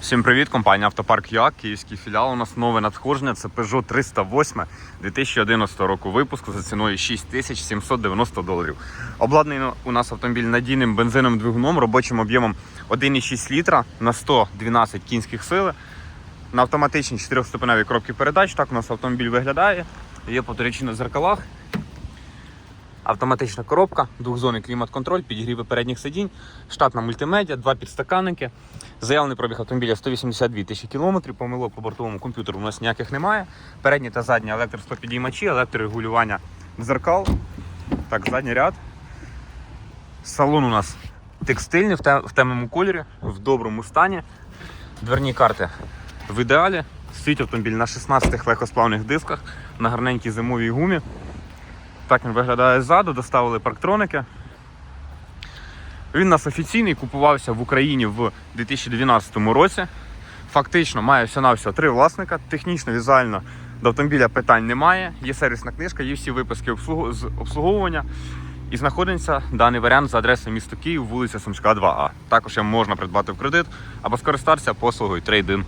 Всім привіт, компанія Автопарк ЮА, київський філіал. У нас нове надходження. Це Peugeot 308 2011 року випуску за ціною 6790 доларів. Обладнаний у нас автомобіль надійним бензиновим двигуном, робочим об'ємом 1,6 літра на 112 кінських сили. На автоматичній 4-ступеневій коробці передач. Так у нас автомобіль виглядає. Є повторичі на зеркалах. Автоматична коробка, двохзонний клімат-контроль, підігріви передніх сидінь, штатна мультимедіа, два підстаканники. Заявлений пробіг автомобіля 182 тисячі кілометрів. Помилок по бортовому комп'ютеру у нас ніяких немає. Передні та задні електростопідіймачі, електрорегулювання дзеркал. Так, задній ряд. Салон у нас текстильний в те- в темному кольорі, в доброму стані. Дверні карти в ідеалі. Стоїть автомобіль на 16 легкосплавних дисках, на гарненькій зимовій гумі. Так він виглядає ззаду, доставили парктроники. Він у нас офіційний, купувався в Україні в 2012 році. Фактично має всього-навсього три власника. Технічно, візуально до автомобіля питань немає. Є сервісна книжка, є всі виписки з обслуговування. І знаходиться даний варіант за адресою місто Київ, вулиця Сумська, 2А. Також його можна придбати в кредит або скористатися послугою трейдин.